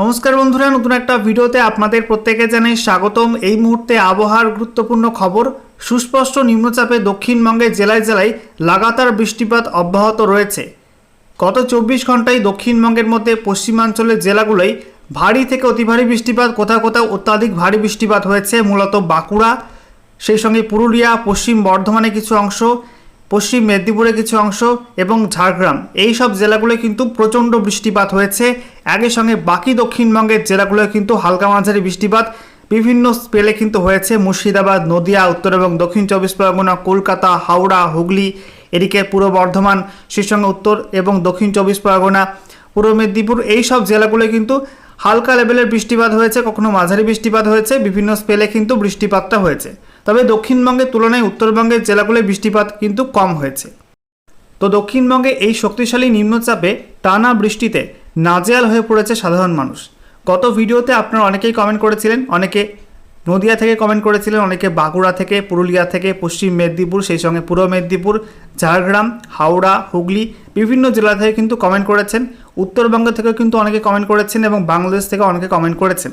নমস্কার বন্ধুরা, নতুন একটা ভিডিওতে আপনাদের প্রত্যেকে জানাই স্বাগতম। এই মুহূর্তে আবহাওয়ার গুরুত্বপূর্ণ খবর, সুস্পষ্ট নিম্নচাপে দক্ষিণবঙ্গের জেলায় জেলায় লাগাতার বৃষ্টিপাত অব্যাহত রয়েছে। গত চব্বিশ ঘন্টায় দক্ষিণবঙ্গের মধ্যে পশ্চিমাঞ্চলের জেলাগুলোয় ভারী থেকে অতি ভারী বৃষ্টিপাত, কোথাও কোথাও অত্যাধিক ভারী বৃষ্টিপাত হয়েছে, মূলত বাঁকুড়া, সেই সঙ্গে পুরুলিয়া, পশ্চিম বর্ধমানে কিছু অংশ। পশ্চিম মেদিনীপুরের কিছু অংশ এবং ঝাড়গ্রাম। এই সব জেলাগুলোয় কিন্তু প্রচণ্ড বৃষ্টিপাত হয়েছে। একই সঙ্গে বাকি দক্ষিণবঙ্গের জেলাগুলোয় কিন্তু হালকা মাঝারি বৃষ্টিপাত। বিভিন্ন স্পেলে কিন্তু হয়েছে মুর্শিদাবাদ, নদিয়া, উত্তর এবং দক্ষিণ চব্বিশ পরগনা, কলকাতা, হাওড়া, হুগলি, এদিকে পূর্ব বর্ধমান সেই সঙ্গে উত্তর এবং দক্ষিণ চব্বিশ পরগনা। পূর্ব মেদিনীপুর, এই সব জেলাগুলোয় কিন্তু হালকা লেভেলের বৃষ্টিপাত হয়েছে, কখনো মাঝারি বৃষ্টিপাত হয়েছে, বিভিন্ন স্পেলে কিন্তু বৃষ্টিপাতটা হয়েছে। তবে দক্ষিণবঙ্গের তুলনায় উত্তরবঙ্গের জেলাগুলোয় বৃষ্টিপাত কিন্তু কম হয়েছে। তো দক্ষিণবঙ্গে এই শক্তিশালী নিম্নচাপে টানা বৃষ্টিতে নাজেয়াল হয়ে পড়েছে সাধারণ মানুষ। গত ভিডিওতে আপনারা অনেকেই কমেন্ট করেছিলেন, অনেকে নদিয়া থেকে কমেন্ট করেছিলেন, অনেকে বাঁকুড়া থেকে, পুরুলিয়া থেকে, পশ্চিম মেদিনীপুর, সেই সঙ্গে পূর্ব মেদিনীপুর, ঝাড়গ্রাম, হাওড়া, হুগলি, বিভিন্ন জেলা থেকে কিন্তু কমেন্ট করেছেন। উত্তরবঙ্গ থেকেও কিন্তু অনেকে কমেন্ট করেছেন এবং বাংলাদেশ থেকে অনেকে কমেন্ট করেছেন।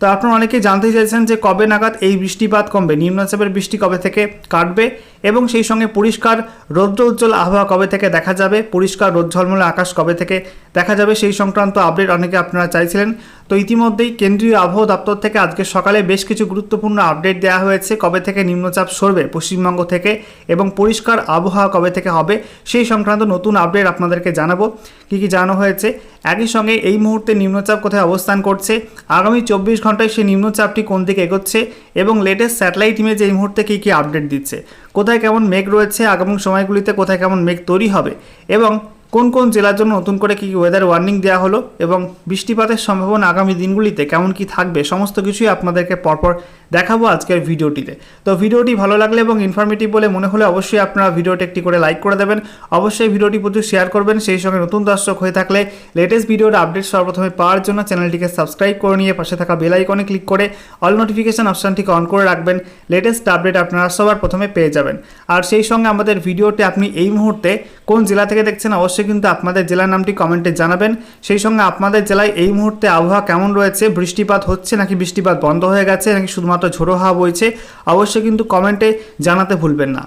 তো আপনারা অনেকেই জানতে চাইছেন যে কবে নাগাদ এই বৃষ্টিপাত কমবে? নিম্নচাপের বৃষ্টি কবে থেকে কাটবে? এবং সেই সঙ্গে পরিষ্কার রৌদ্র উজ্জ্বল আবহাওয়া কবে থেকে দেখা যাবে? পরিষ্কার রোদ ঝলমলে আকাশ কবে থেকে দেখা যাবে? সেই সংক্রান্ত আপডেট অনেকে আপনারা চাইছিলেন। তো ইতিমধ্যেই কেন্দ্রীয় আবহাওয়া দপ্তর থেকে আজকে সকালে বেশ কিছু গুরুত্বপূর্ণ আপডেট দেওয়া হয়েছে, কবে থেকে নিম্নচাপ সরবে পশ্চিমবঙ্গ থেকে এবং পরিষ্কার আবহাওয়া কবে থেকে হবে সেই সংক্রান্ত নতুন আপডেট আপনাদেরকে জানাব। কী কী জানানো হয়েছে? একই সঙ্গে এই মুহূর্তে নিম্নচাপ কোথায় অবস্থান করছে? আগামী চব্বিশ ঘন্টায় সেই নিম্নচাপটি কোন দিকে এগোচ্ছে? এবং লেটেস্ট স্যাটেলাইট ইমেজ এই মুহূর্তে কী কী আপডেট দিচ্ছে? কোথায় কেমন মেঘ রয়েছে? আগামী সময়গুলিতে কোথায় কেমন মেঘ তৈরি হবে? এবং কোন কোন জেলার জন্য নতুন করে কী কী ওয়েদার ওয়ার্নিং দেওয়া হলো এবং বৃষ্টিপাতের সম্ভাবনা আগামী দিনগুলিতে কেমন কি থাকবে, সমস্ত কিছুই আপনাদেরকে পরপর দেখাবো আজকের ভিডিওটিতে। তো ভিডিওটি ভালো লাগলে এবং ইনফরমেটিভ বলে মনে হলে অবশ্যই আপনারা ভিডিওটি একটি করে লাইক করে দেবেন। অবশ্যই ভিডিওটি প্রচুর শেয়ার করবেন। সেই সঙ্গে নতুন দর্শক হয়ে থাকলে লেটেস্ট ভিডিওর আপডেট সর্বপ্রথমে পাওয়ার জন্য চ্যানেলটিকে সাবস্ক্রাইব করে নিয়ে পাশে থাকা বেল আইকনে ক্লিক করে অল নোটিফিকেশন অপশানটিকে অন করে রাখবেন। লেটেস্ট আপডেট আপনারা সবার প্রথমে পেয়ে যাবেন। আর সেই সঙ্গে আমাদের ভিডিওটি আপনি এই মুহূর্তে কোন জেলা থেকে দেখছেন অবশ্যই কিন্তু আপনাদের জেলার নামটি কমেন্টে জানাবেন। সেই সঙ্গে আপনাদের জেলায় এই মুহূর্তে আবহাওয়া কেমন রয়েছে? বৃষ্টিপাত হচ্ছে নাকি বৃষ্টিপাত বন্ধ হয়ে গেছে নাকি শুধুমাত্র ঝোড়ো হাওয়া বইছে, অবশ্যই কিন্তু কমেন্টে জানাতে ভুলবেন না।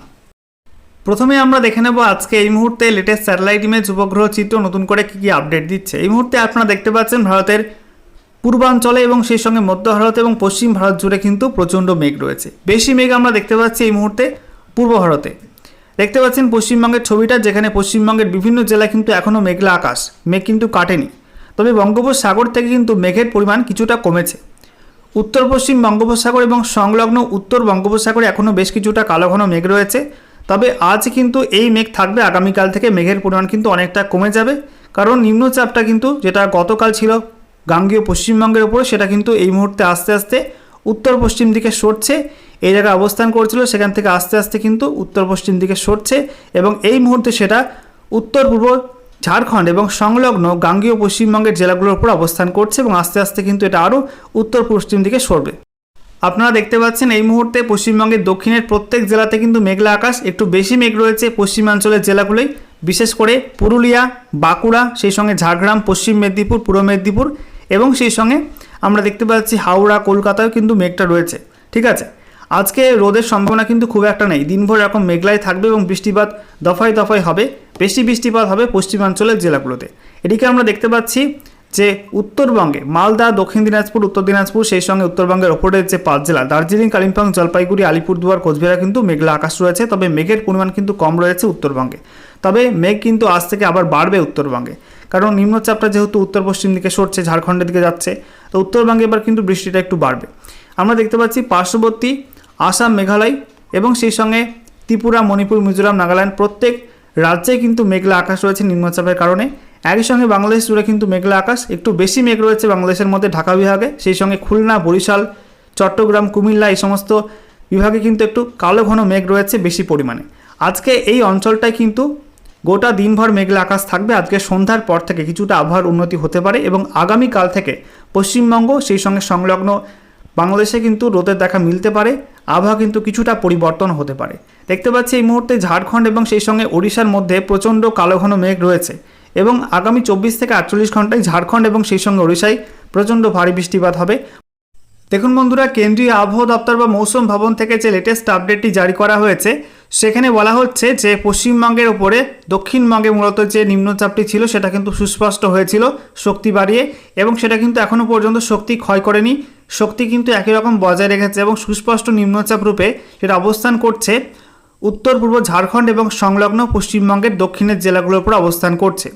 প্রথমে আমরা দেখে নেব আজকে এই মুহূর্তে লেটেস্ট স্যাটেলাইট ইমেজ উপগ্রহ চিত্র নতুন করে কী কী আপডেট দিচ্ছে। এই মুহূর্তে আপনারা দেখতে পাচ্ছেন ভারতের পূর্বাঞ্চলে এবং সেই সঙ্গে মধ্য ভারত এবং পশ্চিম ভারত জুড়ে কিন্তু প্রচণ্ড মেঘ রয়েছে। বেশি মেঘ আমরা দেখতে পাচ্ছি এই মুহূর্তে পূর্ব ভারতে। দেখতে পাচ্ছেন পশ্চিমবঙ্গের ছবিটা যেখানে পশ্চিমবঙ্গের বিভিন্ন জেলায় কিন্তু এখনও মেঘলা আকাশ, মেঘ কিন্তু কাটেনি। তবে বঙ্গোপসাগর থেকে কিন্তু মেঘের পরিমাণ কিছুটা কমেছে। উত্তর পশ্চিম বঙ্গোপসাগর এবং সংলগ্ন উত্তর বঙ্গোপসাগরে এখনও বেশ কিছুটা কালো ঘন মেঘ রয়েছে। তবে আজ কিন্তু এই মেঘ থাকবে, আগামীকাল থেকে মেঘের পরিমাণ কিন্তু অনেকটা কমে যাবে। কারণ নিম্নচাপটা কিন্তু যেটা গতকাল ছিল গাঙ্গীয় পশ্চিমবঙ্গের উপরে, সেটা কিন্তু এই মুহূর্তে আস্তে আস্তে উত্তর পশ্চিম দিকে সরছে। এই জায়গায় অবস্থান করছিল, সেখান থেকে আস্তে আস্তে কিন্তু উত্তর পশ্চিম দিকে সরছে এবং এই মুহূর্তে সেটা উত্তর পূর্ব ঝাড়খণ্ড এবং সংলগ্ন গাঙ্গীয় পশ্চিমবঙ্গের জেলাগুলোর উপর অবস্থান করছে এবং আস্তে আস্তে কিন্তু এটা আরও উত্তর পশ্চিম দিকে সরবে। আপনারা দেখতে পাচ্ছেন এই মুহূর্তে পশ্চিমবঙ্গের দক্ষিণের প্রত্যেক জেলাতে কিন্তু মেঘলা আকাশ, একটু বেশি মেঘ রয়েছে পশ্চিমাঞ্চলের জেলাগুলোই বিশেষ করে পুরুলিয়া, বাঁকুড়া, সেই সঙ্গে ঝাড়গ্রাম, পশ্চিম মেদিনীপুর, পূর্ব মেদিনীপুর এবং সেই সঙ্গে আমরা দেখতে পাচ্ছি হাওড়া কলকাতায় কিন্তু মেঘটা রয়েছে, ঠিক আছে? আজকে রোদের সম্ভাবনা কিন্তু খুব একটা নেই, দিনভর এরকম মেঘলাই থাকবে এবং বৃষ্টিপাত দফায় দফায় হবে। বেশি বৃষ্টিপাত হবে পশ্চিমাঞ্চলের জেলাগুলোতে। এদিকে আমরা দেখতে পাচ্ছি যে উত্তরবঙ্গে মালদা, দক্ষিণ দিনাজপুর, উত্তর দিনাজপুর, সেই সঙ্গে উত্তরবঙ্গের ওপরের যে পাঁচ জেলা, দার্জিলিং, কালিম্পং, জলপাইগুড়ি, আলিপুরদুয়ার, কোচবিহার কিন্তু মেঘলা আকাশ রয়েছে, তবে মেঘের পরিমাণ কিন্তু কম রয়েছে উত্তরবঙ্গে। তবে মেঘ কিন্তু আজ থেকে আবার বাড়বে উত্তরবঙ্গে। কারণ নিম্নচাপটা যেহেতু উত্তর পশ্চিম দিকে সরছে, ঝাড়খণ্ডের দিকে যাচ্ছে, তো উত্তরবঙ্গে এবার কিন্তু বৃষ্টিটা একটু বাড়বে। আমরা দেখতে পাচ্ছি পার্শ্ববর্তী আসাম, মেঘালয় এবং সেই সঙ্গে ত্রিপুরা, মণিপুর, মিজোরাম, নাগাল্যান্ড প্রত্যেক রাজ্যে কিন্তু মেঘলা আকাশ রয়েছে নিম্নচাপের কারণে। একই সঙ্গে বাংলাদেশ জুড়ে কিন্তু মেঘলা আকাশ, একটু বেশি মেঘ রয়েছে বাংলাদেশের মধ্যে, ঢাকা বিভাগে। সেই সঙ্গে খুলনা, বরিশাল, চট্টগ্রাম, কুমিল্লা এই সমস্ত বিভাগে কিন্তু একটু কালো ঘন মেঘ রয়েছে বেশি পরিমাণে। আজকে এই অঞ্চলটায় কিন্তু গোটা দিনভর মেঘলা আকাশ থাকবে। আজকে সন্ধ্যার পর থেকে কিছুটা আবহাওয়ার উন্নতি হতে পারে এবং আগামীকাল থেকে পশ্চিমবঙ্গ, সেই সঙ্গে সংলগ্ন বাংলাদেশে কিন্তু রোদের দেখা মিলতে পারে, আবহাওয়া কিন্তু কিছুটা পরিবর্তন হতে পারে। দেখতে পাচ্ছি এই মুহূর্তে ঝাড়খণ্ড এবং সেই সঙ্গে ওড়িশার মধ্যে প্রচণ্ড কালো ঘন মেঘ রয়েছে এবং আগামী চব্বিশ থেকে আটচল্লিশ ঘন্টায় ঝাড়খণ্ড এবং সেই সঙ্গে ওড়িশায় প্রচণ্ড ভারী বৃষ্টিপাত হবে। দেখুন বন্ধুরা, কেন্দ্রীয় আবহাওয়া দপ্তর বা মৌসুম ভবন থেকে যে লেটেস্ট আপডেটটি জারি করা হয়েছে, সেখানে বলা হচ্ছে যে পশ্চিমবঙ্গের ওপরে দক্ষিণবঙ্গে মূলত যে নিম্নচাপটি ছিল সেটা কিন্তু সুস্পষ্ট হয়েছিল শক্তি বাড়িয়ে এবং সেটা কিন্তু এখনও পর্যন্ত শক্তি ক্ষয় করেনি। শক্তি কিন্তু একই রকম বজায় রেখেছে এবং সুস্পষ্ট নিম্নচাপ রূপে সেটা অবস্থান করছে উত্তর, পূর্ব ঝাড়খণ্ড এবং সংলগ্ন পশ্চিমবঙ্গের দক্ষিণের জেলাগুলোর উপর অবস্থান করছে।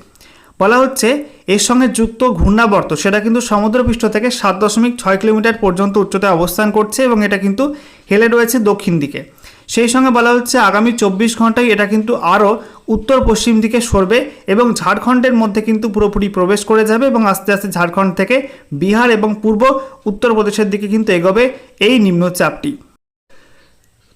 বলা হচ্ছে, এর সঙ্গে যুক্ত ঘূর্ণাবর্ত সেটা কিন্তু সমুদ্রপৃষ্ঠ থেকে সাত দশমিক ছয় কিলোমিটার পর্যন্ত উচ্চতায় অবস্থান করছে এবং এটা কিন্তু হেলে রয়েছে দক্ষিণ দিকে। সেই সঙ্গে বলা হচ্ছে, আগামী চব্বিশ ঘন্টায় এটা কিন্তু আরও উত্তর পশ্চিম দিকে সরবে এবং ঝাড়খণ্ডের মধ্যে কিন্তু পুরোপুরি প্রবেশ করে যাবে এবং আস্তে আস্তে ঝাড়খণ্ড থেকে বিহার এবং পূর্ব উত্তরপ্রদেশের দিকে কিন্তু এগোবে এই নিম্নচাপটি।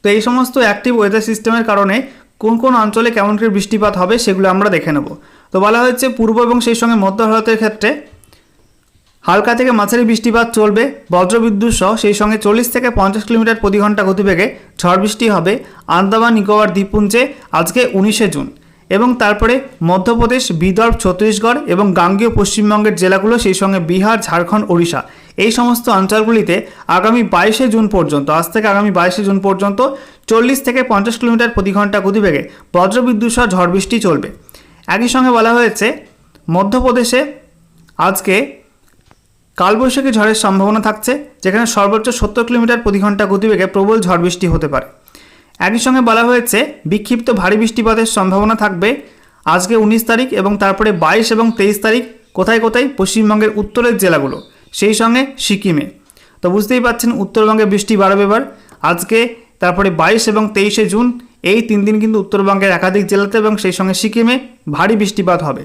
তো এই সমস্ত অ্যাক্টিভ ওয়েদার সিস্টেমের কারণে কোন কোন অঞ্চলে কেমন করে বৃষ্টিপাত হবে সেগুলো আমরা দেখে নেব। তো বলা হয়েছে পূর্ব এবং সেই সঙ্গে মধ্য ভারতের ক্ষেত্রে হালকা থেকে মাঝারি বৃষ্টিপাত চলবে। বজ্রবিদ্যুৎ সহ সেই সঙ্গে চল্লিশ থেকে পঞ্চাশ কিলোমিটার প্রতি ঘণ্টা গতিবেগে ঝড় বৃষ্টি হবে আন্দামান, নিকোবর, দ্বীপপুঞ্জে আজকে উনিশে জুন। এবং তারপরে মধ্যপ্রদেশ, বিদর্ভ, ছত্তিশগড় এবং গাঙ্গীয় পশ্চিমবঙ্গের জেলাগুলো, সেই সঙ্গে বিহার, ঝাড়খণ্ড, ওড়িশা। এই সমস্ত অঞ্চলগুলিতে আগামী বাইশে জুন পর্যন্ত, আজ থেকে আগামী বাইশে জুন পর্যন্ত চল্লিশ থেকে পঞ্চাশ কিলোমিটার প্রতি ঘণ্টা গতিবেগে বজ্রবিদ্যুৎ সহ ঝড় বৃষ্টি চলবে। একই সঙ্গে বলা হয়েছে, মধ্যপ্রদেশে আজকে কালবৈশাখী ঝড়ের সম্ভাবনা থাকছে, যেখানে সর্বোচ্চ সত্তর কিলোমিটার প্রতি ঘণ্টা গতিবেগে প্রবল ঝড় বৃষ্টি হতে পারে। একই সঙ্গে বলা হয়েছে, বিক্ষিপ্ত ভারী বৃষ্টিপাতের সম্ভাবনা থাকবে আজকে উনিশ তারিখ এবং তারপরে বাইশ এবং তেইশ তারিখ কোথায় কোথায় পশ্চিমবঙ্গের উত্তরের জেলাগুলো, সেই সঙ্গে সিকিমে। তো বুঝতেই পাচ্ছেন উত্তরবঙ্গে বৃষ্টি বাড়বে এবার। আজকে তারপরে বাইশ এবং তেইশে জুন, এই তিন দিন কিন্তু উত্তরবঙ্গের একাধিক জেলাতে এবং সেই সঙ্গে সিকিমে ভারী বৃষ্টিপাত হবে।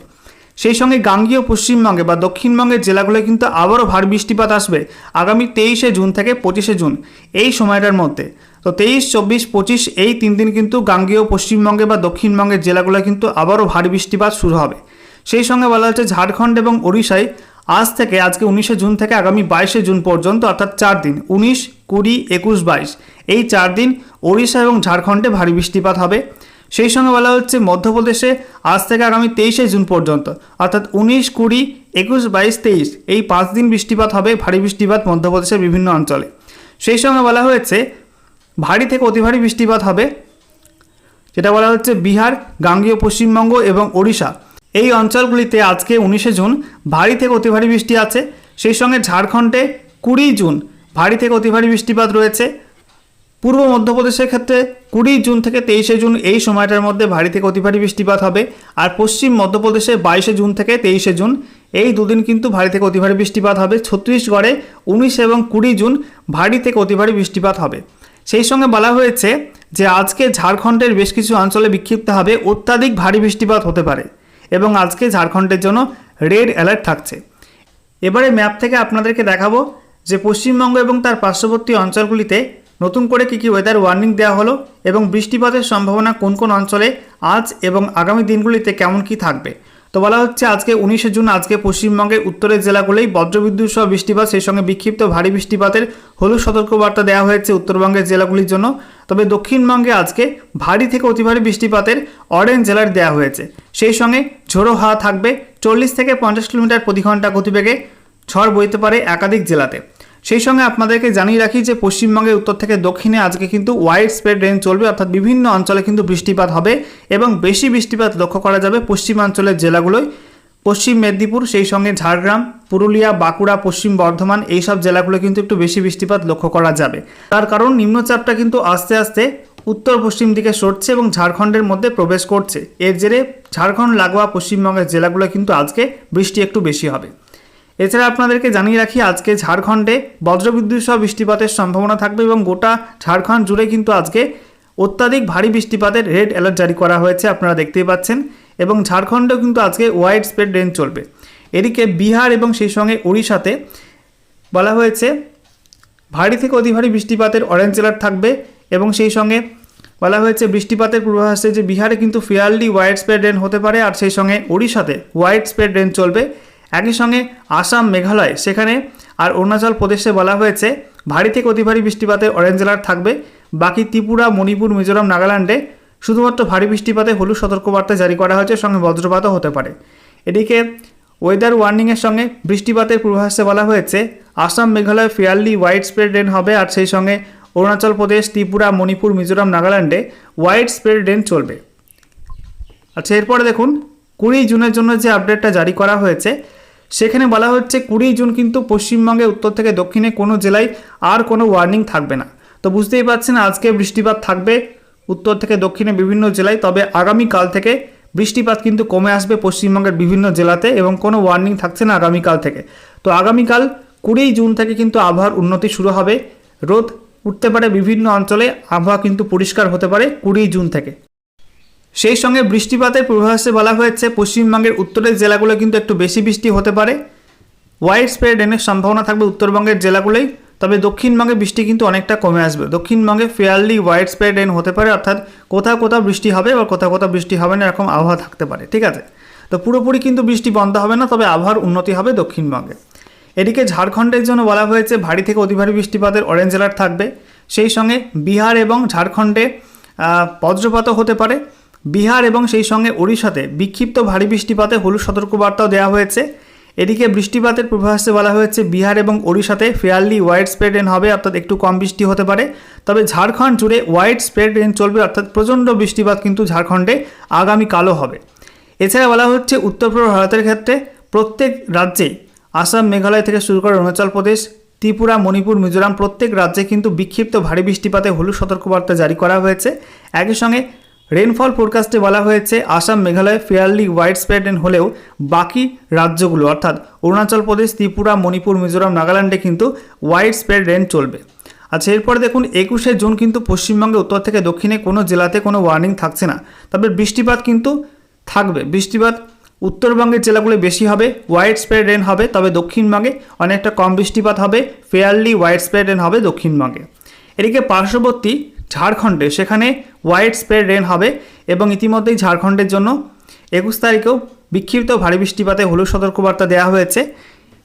সেই সঙ্গে গাঙ্গীয় পশ্চিমবঙ্গে বা দক্ষিণবঙ্গের জেলাগুলোয় কিন্তু আবারও ভারী বৃষ্টিপাত আসবে আগামী তেইশে জুন থেকে পঁচিশে জুন, এই সময়টার মধ্যে। তো তেইশ, চব্বিশ, পঁচিশ, এই তিন দিন কিন্তু গাঙ্গীয় পশ্চিমবঙ্গে বা দক্ষিণবঙ্গের জেলাগুলো কিন্তু আবারও ভারী বৃষ্টিপাত শুরু হবে। সেই সঙ্গে বলা হচ্ছে ঝাড়খণ্ড এবং ওড়িশায় আজ থেকে আজকে উনিশে জুন থেকে আগামী বাইশে জুন পর্যন্ত, অর্থাৎ চার দিন, উনিশ, কুড়ি, একুশ, বাইশ, এই চার দিন ওড়িশা এবং ঝাড়খণ্ডে ভারী বৃষ্টিপাত হবে। সেই সঙ্গে বলা হচ্ছে মধ্যপ্রদেশে আজ থেকে আগামী তেইশে জুন পর্যন্ত, অর্থাৎ উনিশ কুড়ি একুশ বাইশ তেইশ এই পাঁচ দিন বৃষ্টিপাত হবে, ভারী বৃষ্টিপাত মধ্যপ্রদেশের বিভিন্ন অঞ্চলে। সেই সঙ্গে বলা হয়েছে, ভারী থেকে অতি ভারী বৃষ্টিপাত হবে, যেটা বলা হচ্ছে বিহার, গাঙ্গীয় পশ্চিমবঙ্গ এবং ওড়িশা। এই অঞ্চলগুলিতে আজকে উনিশে জুন ভারী থেকে অতি ভারী বৃষ্টি আছে, সেই সঙ্গে ঝাড়খণ্ডে কুড়ি জুন ভারী থেকে অতি ভারী বৃষ্টিপাত রয়েছে পূর্ব মধ্যপ্রদেশের ক্ষেত্রে কুড়ি জুন থেকে তেইশে জুন এই সময়টার মধ্যে ভারী থেকে অতি ভারী বৃষ্টিপাত হবে। আর পশ্চিম মধ্যপ্রদেশে বাইশে জুন থেকে তেইশে জুন, এই দুদিন কিন্তু ভারী থেকে অতি ভারী বৃষ্টিপাত হবে। ছত্তিশগড়ে উনিশ এবং কুড়ি জুন ভারী থেকে অতি ভারী বৃষ্টিপাত হবে। সেই সঙ্গে বলা হয়েছে যে, আজকে ঝাড়খণ্ডের বেশ কিছু অঞ্চলে বিক্ষিপ্ত হবে অত্যাধিক ভারী বৃষ্টিপাত হতে পারে এবং আজকে ঝাড়খণ্ডের জন্য রেড অ্যালার্ট থাকছে। এবারে ম্যাপ থেকে আপনাদেরকে দেখাবো যে, পশ্চিমবঙ্গ এবং তার পার্শ্ববর্তী অঞ্চলগুলিতে নতুন করে কী কী ওয়েদার ওয়ার্নিং দেওয়া হলো এবং বৃষ্টিপাতের সম্ভাবনা কোন কোন অঞ্চলে, আজ এবং আগামী দিনগুলিতে কেমন কি থাকবে? তো বলা হচ্ছে আজকে উনিশে জুন, আজকে পশ্চিমবঙ্গের উত্তরের জেলাগুলোই বজ্রবিদ্যুৎ সহ বৃষ্টিপাত, সেই সঙ্গে বিক্ষিপ্ত ভারী বৃষ্টিপাতের হলুদ সতর্কবার্তা দেওয়া হয়েছে উত্তরবঙ্গের জেলাগুলির জন্য। তবে দক্ষিণবঙ্গে আজকে ভারী থেকে অতি ভারী বৃষ্টিপাতের অরেঞ্জ জেলার দেওয়া হয়েছে। সেই সঙ্গে ঝোড়ো হাওয়া থাকবে চল্লিশ থেকে পঞ্চাশ কিলোমিটার প্রতি ঘণ্টা গতিবেগে, ঝড় বইতে পারে একাধিক জেলাতে। সেই সঙ্গে আপনাদেরকে জানিয়ে রাখি যে পশ্চিমবঙ্গের উত্তর থেকে দক্ষিণে আজকে কিন্তু ওয়াইড স্প্রেড রেঞ্জ চলবে, অর্থাৎ বিভিন্ন অঞ্চলে কিন্তু বৃষ্টিপাত হবে এবং বেশি বৃষ্টিপাত লক্ষ্য করা যাবে পশ্চিমাঞ্চলের জেলাগুলোয়। পশ্চিম মেদিনীপুর, সেই সঙ্গে ঝাড়গ্রাম, পুরুলিয়া, বাঁকুড়া, পশ্চিম বর্ধমান, এইসব জেলাগুলো কিন্তু একটু বেশি বৃষ্টিপাত লক্ষ্য করা যাবে। তার কারণ নিম্নচাপটা কিন্তু আস্তে আস্তে উত্তর পশ্চিম দিকে সরছে এবং ঝাড়খণ্ডের মধ্যে প্রবেশ করছে। এর জেরে ঝাড়খণ্ড, লাগোয়া, পশ্চিমবঙ্গের জেলাগুলো কিন্তু আজকে বৃষ্টি একটু বেশি হবে। এছাড়া আপনাদেরকে জানিয়ে রাখি, আজকে ঝাড়খণ্ডে বজ্রবিদ্যুৎ সহ বৃষ্টিপাতের সম্ভাবনা থাকবে এবং গোটা ঝাড়খণ্ড জুড়ে কিন্তু আজকে অত্যাধিক ভারী বৃষ্টিপাতের রেড অ্যালার্ট জারি করা হয়েছে, আপনারা দেখতেই পাচ্ছেন। এবং ঝাড়খণ্ডেও কিন্তু আজকে ওয়াইড স্প্রেড রেন চলবে। এদিকে বিহার এবং সেই সঙ্গে ওড়িশাতে বলা হয়েছে, ভারী থেকে অতি ভারী বৃষ্টিপাতের অরেঞ্জ অ্যালার্ট থাকবে এবং সেই সঙ্গে বলা হয়েছে, বৃষ্টিপাতের পূর্বাভাসে যে বিহারে কিন্তু ফেয়ারলি ওয়াইড স্প্রেড রেন হতে পারে, আর সেই সঙ্গে ওড়িশাতে ওয়াইড স্প্রেড রেন চলবে। একই সঙ্গে আসাম, মেঘালয়, সেখানে আর অরুণাচল প্রদেশে বলা হয়েছে, ভারী থেকে অতি ভারী বৃষ্টিপাতের অরেঞ্জ অ্যালার্ট থাকবে। বাকি ত্রিপুরা, মণিপুর, মিজোরাম, নাগাল্যান্ডে শুধুমাত্র ভারী বৃষ্টিপাতে হলুদ সতর্কবার্তা জারি করা হয়েছে, সঙ্গে বজ্রপাতও হতে পারে। এদিকে ওয়েদার ওয়ার্নিংয়ের সঙ্গে বৃষ্টিপাতের পূর্বাভাসে বলা হয়েছে, Assam, Meghalaya fairly wide spread rain হবে আর সেই সঙ্গে অরুণাচল প্রদেশ, ত্রিপুরা, মণিপুর, মিজোরাম, নাগাল্যান্ডে হোয়াইট স্প্রেড রেন চলবে। আচ্ছা এরপরে দেখুন, কুড়ি জুনের জন্য যে আপডেটটা জারি করা হয়েছে সেখানে বলা হচ্ছে কুড়ি জুন কিন্তু পশ্চিমবঙ্গে উত্তর থেকে দক্ষিণে কোনো জেলায় আর কোনো ওয়ার্নিং থাকবে না। তো বুঝতেই পারছেন, আজকে বৃষ্টিপাত থাকবে উত্তর থেকে দক্ষিণে বিভিন্ন জেলায়, তবে আগামীকাল থেকে বৃষ্টিপাত কিন্তু কমে আসবে পশ্চিমবঙ্গের বিভিন্ন জেলাতে এবং কোনো ওয়ার্নিং থাকছে না আগামীকাল থেকে। তো আগামীকাল কুড়ি জুন থেকে কিন্তু আবহাওয়ার উন্নতি শুরু হবে। রোদ উঠতে পারে বিভিন্ন অঞ্চলে, আবহাওয়া কিন্তু পরিষ্কার হতে পারে কুড়ি জুন থেকে। সেই সঙ্গে বৃষ্টিপাতের পূর্বাভাসে বলা হয়েছে, পশ্চিমবঙ্গের উত্তরের জেলাগুলো কিন্তু একটু বেশি বৃষ্টি হতে পারে। ওয়াইড স্প্রেড রেনের সম্ভাবনা থাকবে উত্তরবঙ্গের জেলাগুলোই তবে দক্ষিণবঙ্গে বৃষ্টি কিন্তু অনেকটা কমে আসবে। দক্ষিণবঙ্গে ফেয়ারলি ওয়াইড স্প্রেড রেন হতে পারে, অর্থাৎ কোথাও কোথাও বৃষ্টি হবে বা কোথাও কোথাও বৃষ্টি হবে না, এরকম আবহাওয়া থাকতে পারে, ঠিক আছে? তো পুরোপুরি কিন্তু বৃষ্টি বন্ধ হবে না, তবে আবহাওয়ার উন্নতি হবে দক্ষিণবঙ্গে। এদিকে ঝাড়খণ্ডের জন্য বলা হয়েছে, ভারী থেকে অতি ভারী বৃষ্টিপাতের অরেঞ্জ অ্যালার্ট থাকবে। সেই সঙ্গে বিহার এবং ঝাড়খণ্ডে বজ্রপাতও হতে পারে। বিহার এবং সেই সঙ্গে ওড়িশাতে বিক্ষিপ্ত ভারী বৃষ্টিপাতে হলুদ সতর্কবার্তাও দেওয়া হয়েছে। এদিকে বৃষ্টিপাতের পূর্বাভাসে বলা হয়েছে, বিহার এবং ওড়িশাতে ফেয়ারলি ওয়াইড স্প্রেড রেন হবে, অর্থাৎ একটু কম বৃষ্টি হতে পারে। তবে ঝাড়খণ্ড জুড়ে ওয়াইড স্প্রেড রেন চলবে, অর্থাৎ প্রচণ্ড বৃষ্টিপাত কিন্তু ঝাড়খণ্ডে আগামীকালও হবে। এছাড়া বলা হচ্ছে, উত্তর পূর্ব ভারতের ক্ষেত্রে প্রত্যেক রাজ্যে, আসাম, মেঘালয় থেকে শুরু করে অরুণাচল প্রদেশ, ত্রিপুরা, মণিপুর, মিজোরাম প্রত্যেক রাজ্যে কিন্তু বিক্ষিপ্ত ভারী বৃষ্টিপাতে হলুদ সতর্কবার্তা জারি করা হয়েছে। একই সঙ্গে রেনফল ফোরকাস্টে বলা হয়েছে, Assam, Meghalaya fairly wide spread rain হলেও বাকি রাজ্যগুলো, অর্থাৎ অরুণাচল প্রদেশ, ত্রিপুরা, মণিপুর, মিজোরাম, নাগাল্যান্ডে কিন্তু হোয়াইট স্প্রেড রেন চলবে। আচ্ছা এরপরে দেখুন, একুশে জুন কিন্তু পশ্চিমবঙ্গে উত্তর থেকে দক্ষিণে কোনো জেলাতে কোনো ওয়ার্নিং থাকছে না। তবে বৃষ্টিপাত কিন্তু থাকবে। বৃষ্টিপাত উত্তরবঙ্গের জেলাগুলো বেশি হবে হোয়াইট স্প্রেড রেন হবে, তবে দক্ষিণবঙ্গে অনেকটা কম বৃষ্টিপাত হবে ফেয়ারলি হোয়াইট স্প্রেড রেন হবে দক্ষিণবঙ্গে। এদিকে পার্শ্ববর্তী ঝাড়খণ্ডে, সেখানে হোয়াইট স্প্রেড রেন হবে এবং ইতিমধ্যেই ঝাড়খণ্ডের জন্য একুশ তারিখেও বিক্ষিপ্ত ভারী বৃষ্টিপাতে হলুদ সতর্কবার্তা দেওয়া হয়েছে।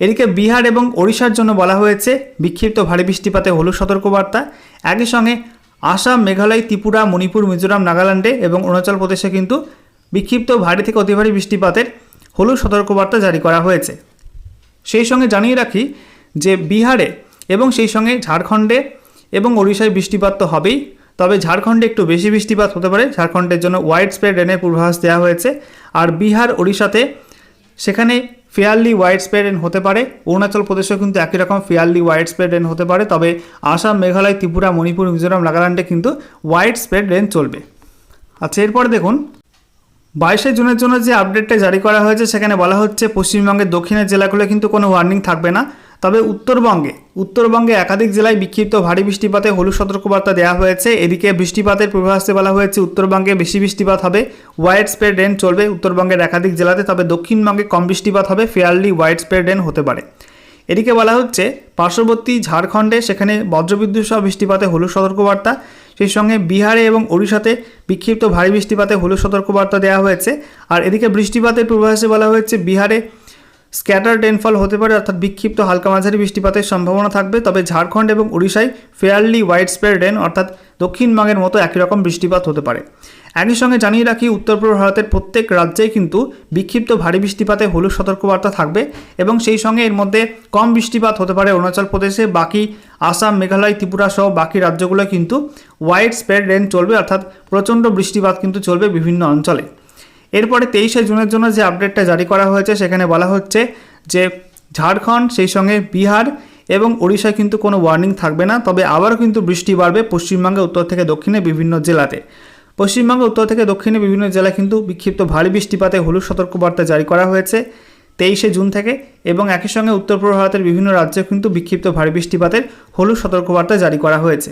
এদিকে বিহার এবং ওড়িশার জন্য বলা হয়েছে, বিক্ষিপ্ত ভারী বৃষ্টিপাতে হলুদ সতর্কবার্তা। একই সঙ্গে আসাম, মেঘালয়, ত্রিপুরা, মণিপুর, মিজোরাম, নাগাল্যান্ডে এবং অরুণাচল প্রদেশে কিন্তু বিক্ষিপ্ত ভারী থেকে অতি ভারী বৃষ্টিপাতের হলুদ সতর্কবার্তা জারি করা হয়েছে। সেই সঙ্গে জানিয়ে রাখি যে বিহারে এবং সেই সঙ্গে ঝাড়খণ্ডে এবং ওড়িশায় বৃষ্টিপাত তো হবেই, তবে ঝাড়খণ্ডে একটু বেশি বৃষ্টিপাত হতে পারে। ঝাড়খণ্ডের জন্য ওয়াইড স্প্রেড রেনের পূর্বাভাস দেওয়া হয়েছে। আর বিহার, ওড়িশাতে সেখানে ফেয়ারলি ওয়াইড স্প্রেড রেন হতে পারে। অরুণাচল প্রদেশেও কিন্তু একই রকম ফেয়ারলি ওয়াইড স্প্রেড রেন হতে পারে। তবে আসাম, মেঘালয়, ত্রিপুরা, মণিপুর, মিজোরাম, নাগাল্যান্ডে কিন্তু ওয়াইড স্প্রেড রেন চলবে। আচ্ছা এরপরে দেখুন। বাইশে জুনের জন্য যে আপডেটটা জারি করা হয়েছে, সেখানে বলা হচ্ছে পশ্চিমবঙ্গের দক্ষিণের জেলাগুলো কিন্তু কোনো ওয়ার্নিং থাকবে না। তবে উত্তরবঙ্গে উত্তরবঙ্গে একাধিক জেলায় বিক্ষিপ্ত ভারী বৃষ্টিপাতে হলুদ সতর্কবার্তা দেওয়া হয়েছে। এদিকে বৃষ্টিপাতের পূর্বাভাসে বলা হয়েছে, উত্তরবঙ্গে বেশি বৃষ্টিপাত হবে হোয়াইট স্প্রেড রেন চলবে। উত্তরবঙ্গের একাধিক জেলাতে তবে দক্ষিণবঙ্গে কম বৃষ্টিপাত হবে, ফেয়ারলি হোয়াইট স্প্রেড রেন হতে পারে। এদিকে বলা হচ্ছে, পার্শ্ববর্তী ঝাড়খণ্ডে সেখানে বজ্রবিদ্যুৎ সহ বৃষ্টিপাতে হলুদ সতর্কবার্তা, সেই সঙ্গে বিহারে এবং ওড়িশাতে বিক্ষিপ্ত ভারী বৃষ্টিপাতে হলুদ সতর্কবার্তা দেওয়া হয়েছে। আর এদিকে বৃষ্টিপাতের পূর্বাভাসে বলা হয়েছে, বিহারে স্ক্যাটার রেনফল হতে পারে, অর্থাৎ বিক্ষিপ্ত হালকা মাঝারি বৃষ্টিপাতের সম্ভাবনা থাকবে, তবে ঝাড়খণ্ড এবং উড়িষ্যায় ফেয়ারলি হোয়াইট স্প্রেড রেন অর্থাৎ দক্ষিণবঙ্গের মতো একই রকম বৃষ্টিপাত হতে পারে। একই সঙ্গে জানিয়ে রাখি, উত্তর পূর্ব ভারতের প্রত্যেক রাজ্যেই কিন্তু বিক্ষিপ্ত ভারী বৃষ্টিপাতে হলুদ সতর্কবার্তা থাকবে এবং সেই সঙ্গে এর মধ্যে কম বৃষ্টিপাত হতে পারে অরুণাচল প্রদেশে, বাকি আসাম, মেঘালয়, ত্রিপুরা সহ বাকি রাজ্যগুলো কিন্তু হোয়াইট স্প্রেড রেন চলবে, অর্থাৎ প্রচণ্ড বৃষ্টিপাত কিন্তু চলবে বিভিন্ন অঞ্চলে। এরপরে তেইশে জুনের জন্য যে আপডেটটা জারি করা হয়েছে, সেখানে বলা হচ্ছে যে ঝাড়খণ্ড, সেই সঙ্গে বিহার এবং ওড়িশায় কিন্তু কোনো ওয়ার্নিং থাকবে না। তবে আবারও কিন্তু বৃষ্টি বাড়বে পশ্চিমবঙ্গে উত্তর থেকে দক্ষিণে বিভিন্ন জেলাতে। পশ্চিমবঙ্গে উত্তর থেকে দক্ষিণে বিভিন্ন জেলায় কিন্তু বিক্ষিপ্ত ভারী বৃষ্টিপাতে হলুদ সতর্কবার্তা জারি করা হয়েছে। তেইশে জুন থেকে এবং একই সঙ্গে উত্তর পূর্ব ভারতের বিভিন্ন রাজ্যে কিন্তু বিক্ষিপ্ত ভারী বৃষ্টিপাতের হলুদ সতর্কবার্তা জারি করা হয়েছে।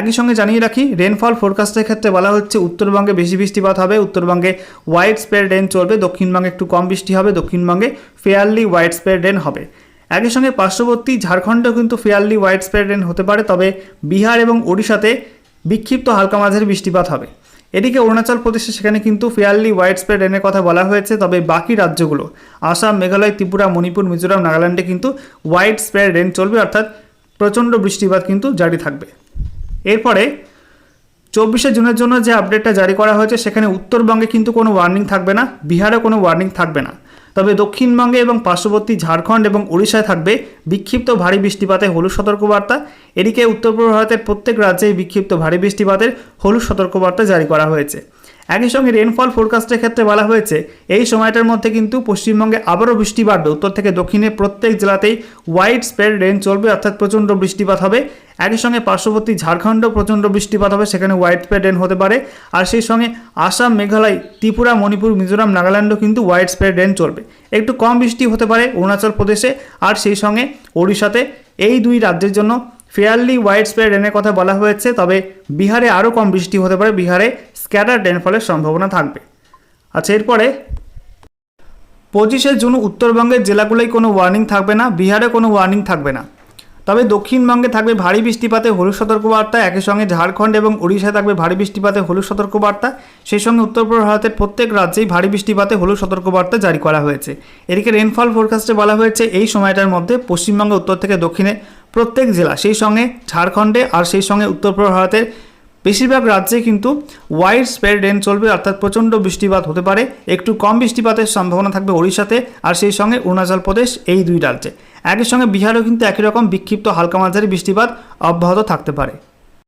একই সঙ্গে জানিয়ে রাখি রেনফল ফোরকাস্টের ক্ষেত্রে বলা হচ্ছে, উত্তরবঙ্গে বেশি বৃষ্টিপাত হবে, উত্তরবঙ্গে হোয়াইট স্প্রেড রেন চলবে, দক্ষিণবঙ্গে একটু কম বৃষ্টি হবে, দক্ষিণবঙ্গে ফেয়ারলি হোয়াইট স্প্রেড রেন হবে। একই সঙ্গে পার্শ্ববর্তী ঝাড়খণ্ডেও কিন্তু ফেয়ারলি হোয়াইট স্প্রেড রেন হতে পারে, তবে বিহার এবং ওড়িশাতে বিক্ষিপ্ত হালকা মাঝের বৃষ্টিপাত হবে। এদিকে অরুণাচল প্রদেশে সেখানে কিন্তু ফেয়ারলি ওয়াইড স্প্রেড রেনের কথা বলা হয়েছে, তবে বাকি রাজ্যগুলো, আসাম, মেঘালয়, ত্রিপুরা, মণিপুর, মিজোরাম, নাগাল্যান্ডে কিন্তু ওয়াইড স্প্রেড রেন চলবে, অর্থাৎ প্রচণ্ড বৃষ্টিপাত কিন্তু জারি থাকবে। এরপরে চব্বিশে জুনের জন্য যে আপডেটটা জারি করা হয়েছে, সেখানে উত্তরবঙ্গে কিন্তু কোনো ওয়ার্নিং থাকবে না, বিহারে কোনো ওয়ার্নিং থাকবে না। তবে দক্ষিণবঙ্গে এবং পার্শ্ববর্তী ঝাড়খণ্ড এবং উড়িষ্যায় থাকবে বিক্ষিপ্ত ভারী বৃষ্টিপাতে হলুদ সতর্কবার্তা। এদিকে উত্তর পূর্ব ভারতের প্রত্যেক রাজ্যেই বিক্ষিপ্ত ভারী বৃষ্টিপাতের হলুদ সতর্কবার্তা জারি করা হয়েছে। একই সঙ্গে রেনফল ফোরকাস্টের ক্ষেত্রে বলা হয়েছে, এই সময়টার মধ্যে কিন্তু পশ্চিমবঙ্গে আবারও বৃষ্টি বাড়বে। উত্তর থেকে দক্ষিণে প্রত্যেক জেলাতেই হোয়াইট স্প্রেড রেন চলবে, অর্থাৎ প্রচণ্ড বৃষ্টিপাত হবে। একই সঙ্গে পার্শ্ববর্তী ঝাড়খণ্ডও প্রচণ্ড বৃষ্টিপাত হবে, সেখানে হোয়াইট স্প্রেড রেন হতে পারে। আর সেই সঙ্গে আসাম, মেঘালয়, ত্রিপুরা, মণিপুর, মিজোরাম, নাগাল্যান্ডও কিন্তু হোয়াইট স্প্রেড রেন চলবে। একটু কম বৃষ্টি হতে পারে, অরুণাচল প্রদেশে, আর সেই সঙ্গে ওড়িশাতে। এই দুই রাজ্যের জন্য ফেয়ারলি হোয়াইট স্প্রেড রেনের কথা বলা হয়েছে, তবে বিহারে আরও কম বৃষ্টি হতে পারে, বিহারে স্ক্যাটার রেনফলের সম্ভাবনা থাকবে। আচ্ছা এরপরে পঁচিশে জুন উত্তরবঙ্গের জেলাগুলোয় কোনো ওয়ার্নিং থাকবে না, বিহারে কোনো ওয়ার্নিং থাকবে না। তবে দক্ষিণবঙ্গে থাকবে ভারী বৃষ্টিপাতে হলুদ সতর্কবার্তা, একই সঙ্গে ঝাড়খণ্ড এবং উড়িষ্যায় থাকবে ভারী বৃষ্টিপাতে হলুদ সতর্কবার্তা, সেই সঙ্গে উত্তর পূর্ব ভারতের প্রত্যেক রাজ্যেই ভারী বৃষ্টিপাতে হলুদ সতর্কবার্তা জারি করা হয়েছে। এদিকে রেনফল ফোরকাস্টে বলা হয়েছে, এই সময়টার মধ্যে পশ্চিমবঙ্গে, উত্তর থেকে দক্ষিণে প্রত্যেক জেলা, সেই সঙ্গে ঝাড়খণ্ডে আর সেই সঙ্গে উত্তর পূর্ব ভারতের বেশিরভাগ রাজ্যে কিন্তু ওয়াইড স্প্রেড রেন চলবে, অর্থাৎ প্রচণ্ড বৃষ্টিপাত হতে পারে। একটু কম বৃষ্টিপাতের সম্ভাবনা থাকবে ওড়িশাতে আর সেই সঙ্গে অরুণাচল প্রদেশ, এই দুই রাজ্যে। একই সঙ্গে বিহারেও কিন্তু একই রকম বিক্ষিপ্ত হালকা মাঝারি বৃষ্টিপাত অব্যাহত থাকতে পারে।